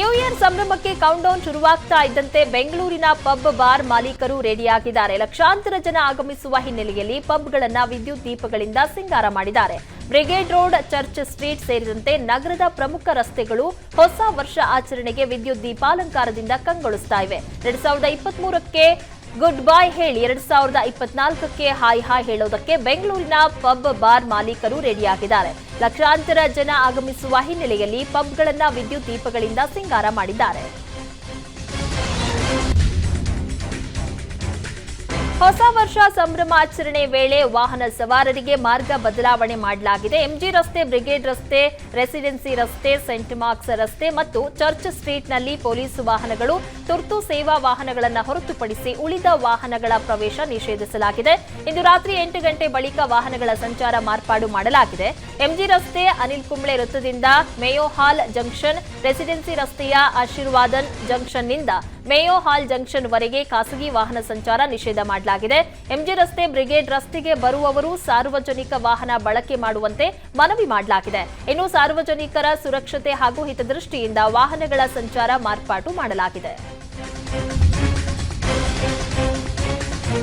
New year ಸಂಭ್ರಮಕ್ಕೆ ಕೌಂಟ್ಡೌನ್ ಶುರುವಾಗ್ತಾ ಇದ್ದಂತೆ ಬೆಂಗಳೂರಿನ ಪಬ್ ಬಾರ್ ಮಾಲೀಕರು ರೆಡಿಯಾಗಿದ್ದಾರೆ. ಲಕ್ಷಾಂತರ ಜನ ಆಗಮಿಸುವ ಹಿನ್ನೆಲೆಯಲ್ಲಿ ಪಬ್ಗಳನ್ನ ವಿದ್ಯುತ್ ದೀಪಗಳಿಂದ ಸಿಂಗಾರ ಮಾಡಿದ್ದಾರೆ. ಬ್ರಿಗೇಡ್ ರೋಡ್, ಚರ್ಚ್ ಸ್ಟ್ರೀಟ್ ಸೇರಿದಂತೆ ನಗರದ ಪ್ರಮುಖ ರಸ್ತೆಗಳು ಹೊಸ ವರ್ಷ ಆಚರಣೆಗೆ ವಿದ್ಯುತ್ ದೀಪಾಲಂಕಾರದಿಂದ ಕಂಗೊಳಿಸ್ತಾ ಇವೆ. ಎರಡ್ ಸಾವಿರದ ಇಪ್ಪತ್ಮೂರಕ್ಕೆ ಗುಡ್ ಬೈ ಹೇಳಿ ಎರಡ್ ಸಾವಿರದ ಇಪ್ಪತ್ನಾಲ್ಕಕ್ಕೆ ಹಾಯ್ ಹಾಯ್ ಹೇಳೋದಕ್ಕೆ ಬೆಂಗಳೂರಿನ ಪಬ್ ಬಾರ್ ಮಾಲೀಕರು ರೆಡಿಯಾಗಿದ್ದಾರೆ ಲಕ್ಷಾಂತರ ಜನ ಆಗಮಿಸುವ ಹಿನ್ನೆಲೆಯಲ್ಲಿ ಪಬ್ಗಳನ್ನ ವಿದ್ಯುತ್ ದೀಪಗಳಿಂದ ಸಿಂಗಾರ ಮಾಡಿದ್ದಾರೆ. ಹೊಸ ವರ್ಷ ಸಂಭ್ರಮಾಚರಣೆ ವೇಳೆ ವಾಹನ ಸವಾರರಿಗೆ ಮಾರ್ಗ ಬದಲಾವಣೆ ಮಾಡಲಾಗಿದೆ. ಎಂಜಿ ರಸ್ತೆ, ಬ್ರಿಗೇಡ್ ರಸ್ತೆ, ರೆಸಿಡೆನ್ಸಿ ರಸ್ತೆ, ಸೆಂಟ್ ಮಾರ್ಕ್ಸ್ ರಸ್ತೆ ಮತ್ತು ಚರ್ಚ್ ಸ್ಟ್ರೀಟ್ನಲ್ಲಿ ಪೊಲೀಸ್ ವಾಹನಗಳು, ತುರ್ತು ಸೇವಾ ವಾಹನಗಳನ್ನು ಹೊರತುಪಡಿಸಿ ಉಳಿದ ವಾಹನಗಳ ಪ್ರವೇಶ ನಿಷೇಧಿಸಲಾಗಿದೆ. ಇಂದು ರಾತ್ರಿ ಎಂಟು ಗಂಟೆ ಬಳಿಕ ವಾಹನಗಳ ಸಂಚಾರ ಮಾರ್ಪಾಡು ಮಾಡಲಾಗಿದೆ. ಎಂಜಿ ರಸ್ತೆ, ಅನಿಲ್ ಕುಂಬ್ಳೆ ವೃತ್ತದಿಂದ ಮೇಯೋ ಹಾಲ್ ಜಂಕ್ಷನ್, ರೆಸಿಡೆನ್ಸಿ ರಸ್ತೆಯ ಆಶೀರ್ವಾದನ್ ಜಂಕ್ಷನ್ನಿಂದ ಮೇಯೋ ಹಾಲ್ ಜಂಕ್ಷನ್ ವರೆಗೆ ಖಾಸಗಿ ವಾಹನ ಸಂಚಾರ ನಿಷೇಧ ಮಾಡಲಾಗಿದೆ. ಎಂಜಿ ರಸ್ತೆ ಬ್ರಿಗೇಡ್ ರಸ್ತೆಗೆ ಬರುವವರು ಸಾರ್ವಜನಿಕ ವಾಹನ ಬಳಕೆ ಮಾಡುವಂತೆ ಮನವಿ ಮಾಡಲಾಗಿದೆ. ಇನ್ನು ಸಾರ್ವಜನಿಕರ ಸುರಕ್ಷತೆ ಹಾಗೂ ಹಿತದೃಷ್ಟಿಯಿಂದ ವಾಹನಗಳ ಸಂಚಾರ ಮಾರ್ಪಾಟು ಮಾಡಲಾಗಿದೆ.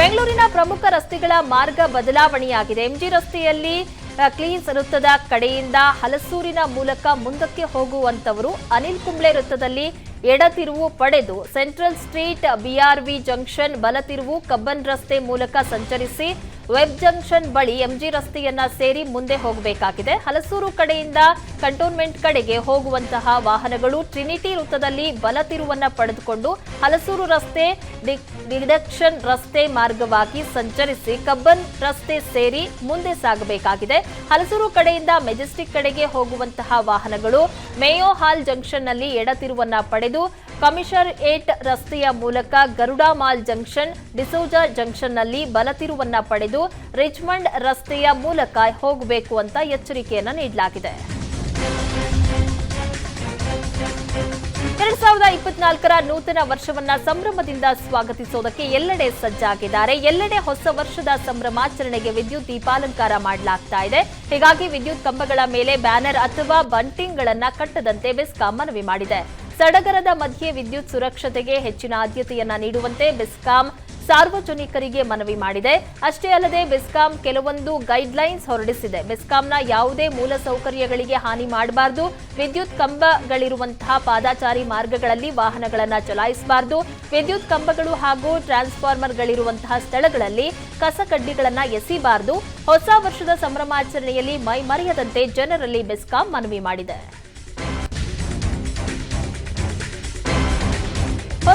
ಬೆಂಗಳೂರಿನ ಪ್ರಮುಖ ರಸ್ತೆಗಳ ಮಾರ್ಗ ಬದಲಾವಣೆಯಾಗಿದೆ. ಎಂಜಿ ರಸ್ತೆಯಲ್ಲಿ ಕ್ಲೀನ್ಸ್ ವೃತ್ತದ ಕಡೆಯಿಂದ ಹಲಸೂರಿನ ಮೂಲಕ ಮುಂದಕ್ಕೆ ಹೋಗುವಂತವರು ಅನಿಲ್ ಕುಂಬ್ಳೆ ವೃತ್ತದಲ್ಲಿ ಎಡತಿರುವು ಪಡೆದು ಸೆಂಟ್ರಲ್ ಸ್ಟ್ರೀಟ್ ಬಿಆರ್ವಿ ಜಂಕ್ಷನ್ ಬಲತಿರುವು ಕಬ್ಬನ್ ರಸ್ತೆ ಮೂಲಕ ಸಂಚರಿಸಿ ವೆಬ್ ಜಂಕ್ಷನ್ ಬಳಿ ಎಂಜಿ ರಸ್ತೆಯನ್ನ ಸೇರಿ ಮುಂದೆ ಹೋಗಬೇಕಾಗಿದೆ. ಹಲಸೂರು ಕಡೆಯಿಂದ ಕಂಟೋನ್ಮೆಂಟ್ ಕಡೆಗೆ ಹೋಗುವಂತಹ ವಾಹನಗಳು ಟ್ರಿನಿಟಿ ವೃತ್ತದಲ್ಲಿ ಬಲತಿರುವನ್ನ ಪಡೆದುಕೊಂಡು ಹಲಸೂರು ರಸ್ತೆ ಡಿಡಕ್ಷನ್ ರಸ್ತೆ ಮಾರ್ಗವಾಗಿ ಸಂಚರಿಸಿ ಕಬ್ಬನ್ ರಸ್ತೆ ಸೇರಿ ಮುಂದೆ ಸಾಗಬೇಕಾಗಿದೆ. ಹಲಸೂರು ಕಡೆಯಿಂದ ಮೆಜೆಸ್ಟಿಕ್ ಕಡೆಗೆ ಹೋಗುವಂತಹ ವಾಹನಗಳು ಮೇಯೋ ಹಾಲ್ ಜಂಕ್ಷನ್ನಲ್ಲಿ ಎಡತಿರುವನ್ನ ಪಡೆದು ಕಮಿಷರ್ ಏಟ್ ರಸ್ತೆಯ ಮೂಲಕ ಗರುಡಾ ಮಾಲ್ ಜಂಕ್ಷನ್, ಡಿಸೋಜಾ ಜಂಕ್ಷನ್ನಲ್ಲಿ ಬಲತಿರುವನ್ನ ಪಡೆದು ರಿಚ್ಮಂಡ್ ರಸ್ತೆಯ ಮೂಲಕ ಹೋಗಬೇಕು ಅಂತ ಎಚ್ಚರಿಕೆಯನ್ನು ನೀಡಲಾಗಿದೆ. ಎರಡ್ ಸಾವಿರದ ಇಪ್ಪತ್ನಾಲ್ಕರ ನೂತನ ವರ್ಷವನ್ನ ಸಂಭ್ರಮದಿಂದ ಸ್ವಾಗತಿಸೋದಕ್ಕೆ ಎಲ್ಲೆಡೆ ಸಜ್ಜಾಗಿದ್ದಾರೆ. ಎಲ್ಲೆಡೆ ಹೊಸ ವರ್ಷದ ಸಂಭ್ರಮಾಚರಣೆಗೆ ವಿದ್ಯುತ್ ದೀಪಾಲಂಕಾರ ಮಾಡಲಾಗ್ತಾ ಇದೆ. ಹೀಗಾಗಿ ವಿದ್ಯುತ್ ಕಂಬಗಳ ಮೇಲೆ ಬ್ಯಾನರ್ ಅಥವಾ ಬಂಟಿಂಗ್ಗಳನ್ನ ಕಟ್ಟದಂತೆ ಬೆಸ್ಕಾಂ ಮನವಿ ಮಾಡಿದೆ. ಸಡಗರದ ಮಧ್ಯೆ ವಿದ್ಯುತ್ ಸುರಕ್ಷತೆಗೆ ಹೆಚ್ಚಿನ ಆದ್ಯತೆಯನ್ನ ನೀಡುವಂತೆ ಬೆಸ್ಕಾಂ ಸಾರ್ವಜನಿಕರಿಗೆ ಮನವಿ ಮಾಡಿದೆ. ಅಷ್ಟೇ ಅಲ್ಲದೆ ಬೆಸ್ಕಾಂ ಕೆಲವೊಂದು ಗೈಡ್ಲೈನ್ಸ್ ಹೊರಡಿಸಿದೆ. ಬೆಸ್ಕಾಂನ ಯಾವುದೇ ಮೂಲಸೌಕರ್ಯಗಳಿಗೆ ಹಾನಿ ಮಾಡಬಾರದು. ವಿದ್ಯುತ್ ಕಂಬಗಳಿರುವಂತಹ ಪಾದಾಚಾರಿ ಮಾರ್ಗಗಳಲ್ಲಿ ವಾಹನಗಳನ್ನು ಚಲಾಯಿಸಬಾರದು. ವಿದ್ಯುತ್ ಕಂಬಗಳು ಹಾಗೂ ಟ್ರಾನ್ಸ್ಫಾರ್ಮರ್ಗಳಿರುವಂತಹ ಸ್ಥಳಗಳಲ್ಲಿ ಕಸಕಡ್ಡಿಗಳನ್ನು ಎಸಿಬಾರದು. ಹೊಸ ವರ್ಷದ ಸಂಭ್ರಮಾಚರಣೆಯಲ್ಲಿ ಮೈ ಮರೆಯದಂತೆ ಜನರಲ್ಲಿ ಬೆಸ್ಕಾಂ ಮನವಿ ಮಾಡಿದೆ.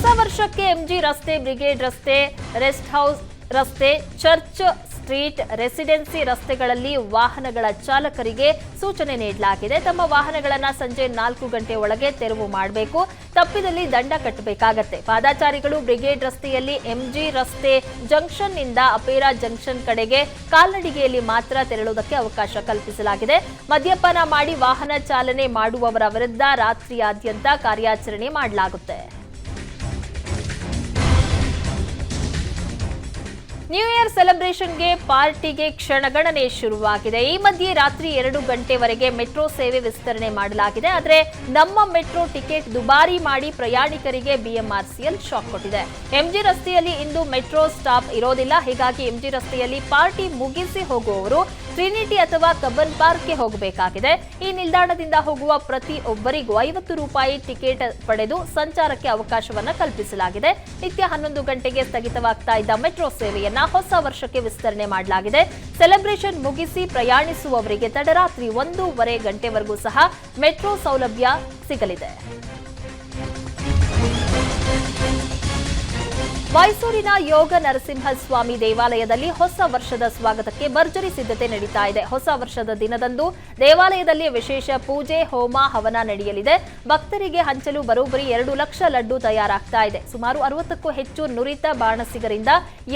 ಹೊಸ ವರ್ಷಕ್ಕೆ ಎಂಜಿ ರಸ್ತೆ, ಬ್ರಿಗೇಡ್ ರಸ್ತೆ, ರೆಸ್ಟ್ ಹೌಸ್ ರಸ್ತೆ, ಚರ್ಚ್ ಸ್ಟ್ರೀಟ್, ರೆಸಿಡೆನ್ಸಿ ರಸ್ತೆಗಳಲ್ಲಿ ವಾಹನಗಳ ಚಾಲಕರಿಗೆ ಸೂಚನೆ ನೀಡಲಾಗಿದೆ. ತಮ್ಮ ವಾಹನಗಳನ್ನು ಸಂಜೆ ನಾಲ್ಕು ಗಂಟೆ ಒಳಗೆ ತೆರವು ಮಾಡಬೇಕು. ತಪ್ಪಿದಲ್ಲಿ ದಂಡ ಕಟ್ಟಬೇಕಾಗತ್ತೆ. ಪಾದಾಚಾರಿಗಳು ಬ್ರಿಗೇಡ್ ರಸ್ತೆಯಲ್ಲಿ ಎಂಜಿ ರಸ್ತೆ ಜಂಕ್ಷನ್ನಿಂದ ಅಪೇರಾ ಜಂಕ್ಷನ್ ಕಡೆಗೆ ಕಾಲ್ನಡಿಗೆಯಲ್ಲಿ ಮಾತ್ರ ತೆರಳುವುದಕ್ಕೆ ಅವಕಾಶ ಕಲ್ಪಿಸಲಾಗಿದೆ. ಮದ್ಯಪಾನ ಮಾಡಿ ವಾಹನ ಚಾಲನೆ ಮಾಡುವವರ ವಿರುದ್ಧ ರಾತ್ರಿಯಾದ್ಯಂತ ಕಾರ್ಯಾಚರಣೆ ಮಾಡಲಾಗುತ್ತೆ. ನ್ಯೂ ಇಯರ್ ಸೆಲೆಬ್ರೇಷನ್ಗೆ ಪಾರ್ಟಿಗೆ ಕ್ಷಣಗಣನೆ ಶುರುವಾಗಿದೆ. ಈ ಮಧ್ಯೆ ರಾತ್ರಿ ಎರಡು ಗಂಟೆವರೆಗೆ ಮೆಟ್ರೋ ಸೇವೆ ವಿಸ್ತರಣೆ ಮಾಡಲಾಗಿದೆ. ಆದರೆ ನಮ್ಮ ಮೆಟ್ರೋ ಟಿಕೆಟ್ ದುಬಾರಿ ಮಾಡಿ ಪ್ರಯಾಣಿಕರಿಗೆ ಬಿಎಂಆರ್ಸಿಎಲ್ ಶಾಕ್ ಕೊಟ್ಟಿದೆ. ಎಂಜಿ ರಸ್ತೆಯಲ್ಲಿ ಇಂದು ಮೆಟ್ರೋ ಸ್ಟಾಪ್ ಇರೋದಿಲ್ಲ. ಹೀಗಾಗಿ ಎಂಜಿ ರಸ್ತೆಯಲ್ಲಿ ಪಾರ್ಟಿ ಮುಗಿಸಿ ಹೋಗುವವರು ಟ್ರಿನಿಟಿ ಅಥವಾ ಕಬ್ಬನ್ ಪಾರ್ಕ್ಗೆ ಹೋಗಬೇಕಾಗಿದೆ. ಈ ನಿಲ್ದಾಣದಿಂದ ಹೋಗುವ ಪ್ರತಿ ಒಬ್ಬರಿಗೂ ಐವತ್ತು ರೂಪಾಯಿ ಟಿಕೆಟ್ ಪಡೆದು ಸಂಚಾರಕ್ಕೆ ಅವಕಾಶವನ್ನು ಕಲ್ಪಿಸಲಾಗಿದೆ. ನಿತ್ಯ ಹನ್ನೊಂದು ಗಂಟೆಗೆ ಸ್ಥಗಿತವಾಗ್ತಾ ಇದ್ದ ಮೆಟ್ರೋ ಸೇವೆಯನ್ನ ಹೊಸ ವರ್ಷಕ್ಕೆ ವಿಸ್ತರಣೆ ಮಾಡಲಾಗಿದೆ. ಸೆಲೆಬ್ರೇಷನ್ ಮುಗಿಸಿ ಪ್ರಯಾಣಿಸುವವರಿಗೆ ತಡರಾತ್ರಿ ಒಂದೂವರೆ ಗಂಟೆವರೆಗೂ ಸಹ ಮೆಟ್ರೋ ಸೌಲಭ್ಯ ಸಿಗಲಿದೆ. ಮೈಸೂರಿನ ಯೋಗ ನರಸಿಂಹಸ್ವಾಮಿ ದೇವಾಲಯದಲ್ಲಿ ಹೊಸ ವರ್ಷದ ಸ್ವಾಗತಕ್ಕೆ ಭರ್ಜರಿ ಸಿದ್ಧತೆ ನಡೀತಾ ಇದೆ. ಹೊಸ ವರ್ಷದ ದಿನದಂದು ದೇವಾಲಯದಲ್ಲಿ ವಿಶೇಷ ಪೂಜೆ, ಹೋಮ, ಹವನ ನಡೆಯಲಿದೆ. ಭಕ್ತರಿಗೆ ಹಂಚಲು ಬರೋಬ್ಬರಿ ಎರಡು ಲಕ್ಷ ಲಡ್ಡು ತಯಾರಾಗ್ತಾ ಇದೆ. ಸುಮಾರು ಅರವತ್ತಕ್ಕೂ ಹೆಚ್ಚು ನುರಿತ ಬಾಣಸಿಗರಿಂದ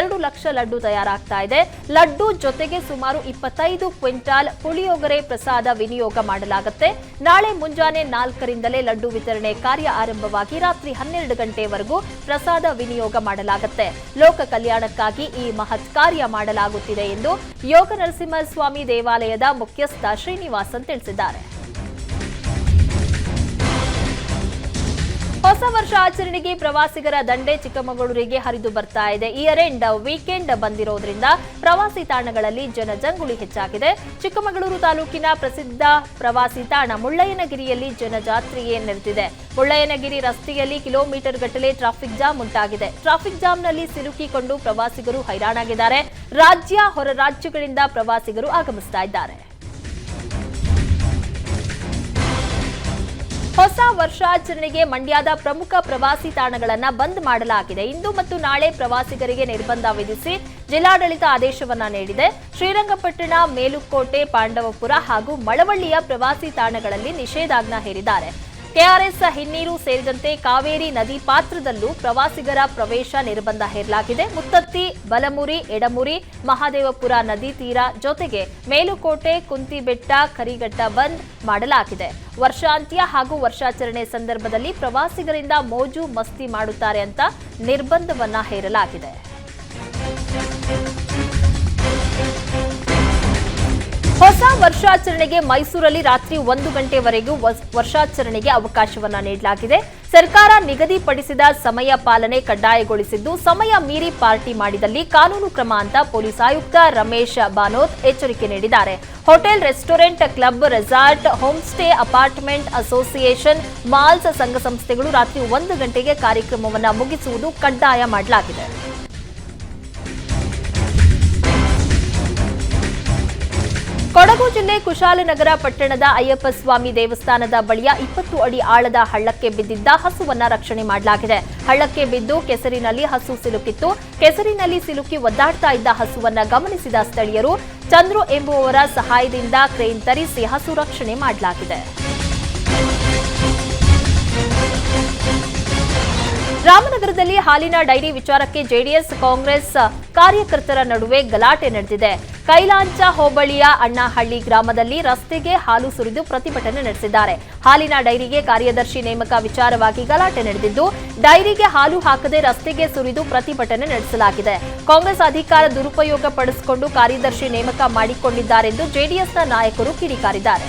ಎರಡು ಲಕ್ಷ ಲಡ್ಡು ತಯಾರಾಗ್ತಾ ಇದೆ. ಲಡ್ಡು ಜೊತೆಗೆ ಸುಮಾರು ಇಪ್ಪತ್ತೈದು ಕ್ವಿಂಟಾಲ್ ಪುಳಿಯೋಗರೆ ಪ್ರಸಾದ ವಿನಿಯೋಗ ಮಾಡಲಾಗುತ್ತೆ. ನಾಳೆ ಮುಂಜಾನೆ ನಾಲ್ಕರಿಂದಲೇ ಲಡ್ಡು ವಿತರಣೆ ಕಾರ್ಯ ಆರಂಭವಾಗಿ ರಾತ್ರಿ ಹನ್ನೆರಡು ಗಂಟೆವರೆಗೂ ಪ್ರಸಾದ ವಿನಿಯೋಗ ಮಾಡಲಾಗುತ್ತೆ ಲೋಕ ಕಲ್ಯಾಣಕ್ಕಾಗಿ ಈ ಮಹತ್ ಕಾರ್ಯ ಮಾಡಲಾಗುತ್ತಿದೆ ಎಂದು ಯೋಗ ನರಸಿಂಹಸ್ವಾಮಿ ದೇವಾಲಯದ ಮುಖ್ಯಸ್ಥ ಶ್ರೀನಿವಾಸನ್ ತಿಳಿಸಿದ್ದಾರೆ. ಹೊಸ ವರ್ಷ ಆಚರಣೆಗೆ ಪ್ರವಾಸಿಗರ ದಂಡೆ ಚಿಕ್ಕಮಗಳೂರಿಗೆ ಹರಿದು ಬರ್ತಾ ಇದೆ. ಇಯರ್ ಎಂಡ್ ವೀಕೆಂಡ್ ಬಂದಿರೋದ್ರಿಂದ ಪ್ರವಾಸಿ ತಾಣಗಳಲ್ಲಿ ಜನಜಂಗುಳಿ ಹೆಚ್ಚಾಗಿದೆ. ಚಿಕ್ಕಮಗಳೂರು ತಾಲೂಕಿನ ಪ್ರಸಿದ್ಧ ಪ್ರವಾಸಿ ತಾಣ ಮುಳ್ಳಯ್ಯನಗಿರಿಯಲ್ಲಿ ಜನಜಾತ್ರೆಯೇ ನೆರೆದಿದೆ. ಮುಳ್ಳಯ್ಯನಗಿರಿ ರಸ್ತೆಯಲ್ಲಿ ಕಿಲೋಮೀಟರ್ ಗಟ್ಟಲೆ ಟ್ರಾಫಿಕ್ ಜಾಮ್ ಉಂಟಾಗಿದೆ. ಟ್ರಾಫಿಕ್ ಜಾಮ್ನಲ್ಲಿ ಸಿಲುಕಿಕೊಂಡು ಪ್ರವಾಸಿಗರು ಹೈರಾಣಾಗಿದ್ದಾರೆ. ರಾಜ್ಯ ಹೊರ ರಾಜ್ಯಗಳಿಂದ ಪ್ರವಾಸಿಗರು ಆಗಮಿಸ್ತಾ ಇದ್ದಾರೆ. ಹೊಸ ವರ್ಷಾಚರಣೆಗೆ ಮಂಡ್ಯದ ಪ್ರಮುಖ ಪ್ರವಾಸಿ ತಾಣಗಳನ್ನು ಬಂದ್ ಮಾಡಲಾಗಿದೆ. ಇಂದು ಮತ್ತು ನಾಳೆ ಪ್ರವಾಸಿಗರಿಗೆ ನಿರ್ಬಂಧ ವಿಧಿಸಿ ಜಿಲ್ಲಾಡಳಿತ ಆದೇಶವನ್ನ ನೀಡಿದೆ. ಶ್ರೀರಂಗಪಟ್ಟಣ, ಮೇಲುಕೋಟೆ, ಪಾಂಡವಪುರ ಹಾಗೂ ಮಳವಳ್ಳಿಯ ಪ್ರವಾಸಿ ತಾಣಗಳಲ್ಲಿ ನಿಷೇಧಾಜ್ಞೆ ಹೇರಿದ್ದಾರೆ. ಕೆಆರ್ಎಸ್ ಹಿನ್ನೀರು ಸೇರಿದಂತೆ ಕಾವೇರಿ ನದಿ ಪಾತ್ರದಲ್ಲೂ ಪ್ರವಾಸಿಗರ ಪ್ರವೇಶ ನಿರ್ಬಂಧ ಹೇರಲಾಗಿದೆ. ಮುತ್ತತ್ತಿ, ಬಲಮುರಿ, ಎಡಮುರಿ, ಮಹಾದೇವಪುರ ನದಿ ತೀರ ಜೊತೆಗೆ ಮೇಲುಕೋಟೆ, ಕುಂತಿಬೆಟ್ಟ, ಕರಿಘಟ್ಟ ಬಂದ್ ಮಾಡಲಾಗಿದೆ. ವರ್ಷಾಂತ್ಯ ಹಾಗೂ ವರ್ಷಾಚರಣೆ ಸಂದರ್ಭದಲ್ಲಿ ಪ್ರವಾಸಿಗರಿಂದ ಮೋಜು ಮಸ್ತಿ ಮಾಡುತ್ತಾರೆ ಅಂತ ನಿರ್ಬಂಧವನ್ನ ಹೇರಲಾಗಿದೆ. ಹೊಸ ವರ್ಷಾಚರಣೆಗೆ ಮೈಸೂರಲ್ಲಿ ರಾತ್ರಿ ಒಂದು ಗಂಟೆವರೆಗೂ ವರ್ಷಾಚರಣೆಗೆ ಅವಕಾಶವನ್ನ ನೀಡಲಾಗಿದೆ. ಸರ್ಕಾರ ನಿಗದಿಪಡಿಸಿದ ಸಮಯ ಪಾಲನೆ ಕಡ್ಡಾಯಗೊಳಿಸಿದ್ದು, ಸಮಯ ಮೀರಿ ಪಾರ್ಟಿ ಮಾಡಿದಲ್ಲಿ ಕಾನೂನು ಕ್ರಮ ಅಂತ ಪೊಲೀಸ್ ಆಯುಕ್ತ ರಮೇಶ್ ಬಾನೋತ್ ಎಚ್ಚರಿಕೆ ನೀಡಿದ್ದಾರೆ. Hotel, restaurant, club, resort home stay apartment association, malls ಸಂಘ ಸಂಸ್ಥೆಗಳು ರಾತ್ರಿ ಒಂದು ಗಂಟೆಗೆ ಕಾರ್ಯಕ್ರಮವನ್ನು ಮುಗಿಸುವುದು ಕಡ್ಡಾಯ ಮಾಡಲಾಗಿದೆ. ಕೊಡಗು ಜಿಲ್ಲೆ ಕುಶಾಲನಗರ ಪಟ್ಟಣದ ಅಯ್ಯಪ್ಪ ಸ್ವಾಮಿ ದೇವಸ್ಥಾನದ ಬಳಿಯ ಇಪ್ಪತ್ತು ಅಡಿ ಆಳದ ಹಳ್ಳಕ್ಕೆ ಬಿದ್ದಿದ್ದ ಹಸುವನ್ನ ರಕ್ಷಣೆ ಮಾಡಲಾಗಿದೆ. ಹಳ್ಳಕ್ಕೆ ಬಿದ್ದು ಕೆಸರಿನಲ್ಲಿ ಹಸು ಸಿಲುಕಿತ್ತು. ಕೆಸರಿನಲ್ಲಿ ಸಿಲುಕಿ ಒದ್ದಾಡ್ತಾ ಇದ್ದ ಹಸುವನ್ನ ಗಮನಿಸಿದ ಸ್ಥಳೀಯರು, ಚಂದ್ರು ಎಂಬುವವರ ಸಹಾಯದಿಂದ ಕ್ರೇನ್ ತರಿಸಿ ಹಸು ರಕ್ಷಣೆ ಮಾಡಲಾಗಿದೆ. ರಾಮನಗರದಲ್ಲಿ ಹಾಲಿನ ಡೈರಿ ವಿಚಾರಕ್ಕೆ ಜೆಡಿಎಸ್ ಕಾಂಗ್ರೆಸ್ ಕಾರ್ಯಕರ್ತರ ನಡುವೆ ಗಲಾಟೆ ನಡೆದಿದೆ. ಕೈಲಾಂಚ ಹೋಬಳಿಯ ಅಣ್ಣಹಳ್ಳಿ ಗ್ರಾಮದಲ್ಲಿ ರಸ್ತೆಗೆ ಹಾಲು ಸುರಿದು ಪ್ರತಿಭಟನೆ ನಡೆಸಿದ್ದಾರೆ. ಹಾಲಿನ ಡೈರಿಗೆ ಕಾರ್ಯದರ್ಶಿ ನೇಮಕ ವಿಚಾರವಾಗಿ ಗಲಾಟೆ ನಡೆದಿದ್ದು, ಡೈರಿಗೆ ಹಾಲು ಹಾಕದೆ ರಸ್ತೆಗೆ ಸುರಿದು ಪ್ರತಿಭಟನೆ ನಡೆಸಲಾಗಿದೆ. ಕಾಂಗ್ರೆಸ್ ಅಧಿಕಾರ ದುರುಪಯೋಗ ಪಡಿಸಿಕೊಂಡು ಕಾರ್ಯದರ್ಶಿ ನೇಮಕ ಮಾಡಿಕೊಂಡಿದ್ದಾರೆಂದು ಜೆಡಿಎಸ್ನ ನಾಯಕರು ಕಿಡಿಕಾರಿದ್ದಾರೆ.